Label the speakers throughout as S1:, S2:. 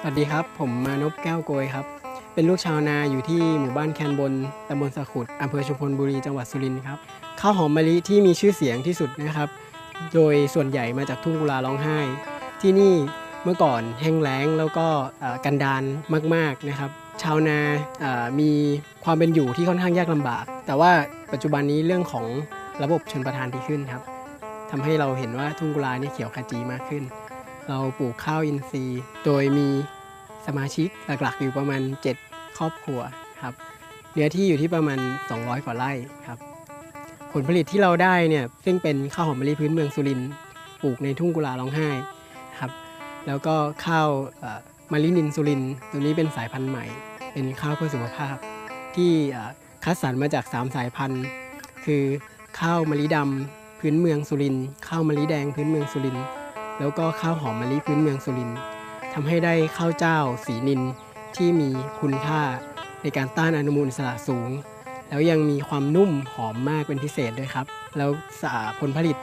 S1: สวัสดีครับ ผมมานพแก้วโกยครับ เป็นลูกชาวนาอยู่ที่หมู่บ้านแคนบนตำบลสะขุดอำเภอชุมพลบุรีจังหวัดสุรินทร์ครับข้าวหอมมะลิที่มีชื่อเสียงที่สุดนะครับ โดยส่วนใหญ่มาจากทุ่งกุลาร้องไห้ ที่นี่เมื่อก่อนแห้งแล้งแล้วก็กันดานมากๆนะครับ ชาวนามีความเป็นอยู่ที่ค่อนข้างยากลำบาก แต่ว่าปัจจุบันนี้เรื่องของระบบชนประทานดีขึ้นครับทำให้เราเห็นว่าทุ่งกุลาเนี่ยเขียวขจีมากขึ้นเราปลูกข้าวอินทรีย์ โดยมี สมาชิกหลักๆ อยู่ประมาณ 7 ครอบครัวครับเนื้อที่อยู่ที่ประมาณ 200 กว่าไร่ครับผลผลิตที่เราได้เนี่ยซึ่งเป็นข้าวหอมมะลิพื้นเมืองสุรินทร์ปลูกในทุ่งกุลาร้องไห้ครับแล้วก็ข้าวมะลินินสุรินทร์ตัวนี้เป็นสายพันธุ์ใหม่ เป็นข้าวเพื่อสุขภาพ ที่คัดสรรมาจาก 3 สายพันธุ์ คือข้าวมะลิดำพื้นเมืองสุรินทร์ข้าวมะลิแดงพื้นเมืองสุรินทร์แล้วก็ข้าวหอมมะลิพื้นเมืองสุรินทร์ ทำให้ได้ข้าวเจ้าสีนินที่มีคุณค่าในการต้านอนุมูลอิสระสูง แล้วยังมีความนุ่มหอมมากเป็นพิเศษด้วยครับ แล้วสาผลผลิต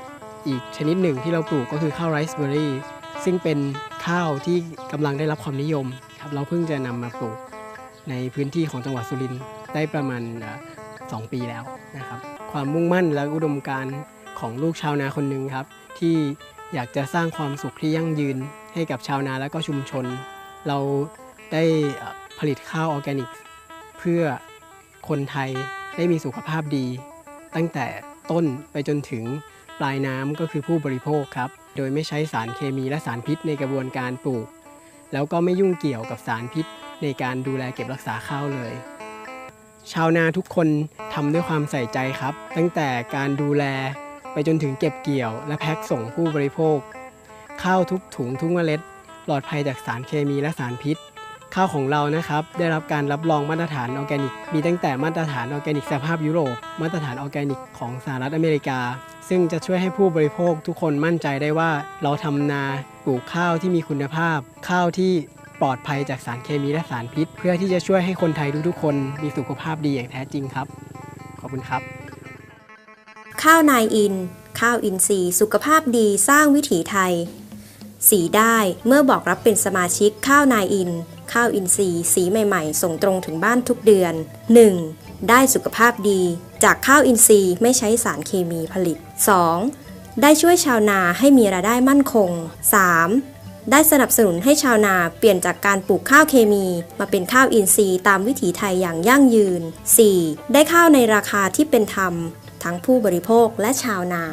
S1: อีกชนิดหนึ่งที่เราปลูกก็คือข้าวไรซ์เบอร์รี่ซึ่งเป็นข้าวที่กำลังได้รับความนิยมครับเราเพิ่งจะนำมาปลูกในพื้นที่ของจังหวัดสุรินทร์ได้ประมาณเอ่อสองปีแล้วนะครับ ความมุ่งมั่นและอุดมการณ์ของลูกชาวนาคนหนึ่งครับ ที่ อยากจะสร้างความสุขที่ยั่งยืนให้กับชาวนาและก็ชุมชน เราได้ผลิตข้าวออร์แกนิก เพื่อคนไทยได้มีสุขภาพดี ตั้งแต่ต้นไปจนถึงปลายน้ำก็คือผู้บริโภคครับ โดยไม่ใช้สารเคมีและสารพิษในกระบวนการปลูก แล้วก็ไม่ยุ่งเกี่ยวกับสารพิษในการดูแลเก็บรักษาข้าวเลย ชาวนาทุกคนทำด้วยความใส่ใจครับ ตั้งแต่การดูแล ไปจนถึงเก็บเกี่ยว และแพ็คส่งผู้บริโภค ข้าวทุกถุงทุกเมล็ด ปลอดภัยจากสารเคมีและสารพิษ ข้าวของเรานะครับ ได้รับการรับรองมาตรฐานออร์แกนิก มีตั้งแต่มาตรฐานออร์แกนิกสภาพยุโรป มาตรฐานออร์แกนิกของสหรัฐอเมริกา ซึ่งจะช่วยให้ผู้บริโภคทุกคนมั่นใจได้ว่า เราทำนาปลูกข้าวที่มีคุณภาพ ข้าวที่ปลอดภัยจากสารเคมีและสารพิษ เพื่อที่จะช่วยให้คนไทยทุกๆคนมีสุขภาพดีอย่างแท้จริงครับ ขอบคุณครับ
S2: ข้าวนายอิน ข้าวอินทรีย์ สุขภาพดีสร้างวิถีไทย สีได้เมื่อบอกรับเป็นสมาชิกข้าวนายอิน ข้าวอินทรีย์ สีใหม่ๆ ส่งตรงถึงบ้านทุกเดือน 1. ได้สุขภาพดี จากข้าวอินทรีย์ไม่ใช้สารเคมีผลิต 2. ได้ช่วยชาวนาให้มีรายได้มั่นคง 3. ได้สนับสนุนให้ชาวนาเปลี่ยนจากการปลูกข้าวเคมี มาเป็นข้าวอินทรีย์ตามวิถีไทยอย่างยั่งยืน 4. ได้ข้าวในราคาที่เป็นธรรม ทั้งผู้บริโภคและชาวนา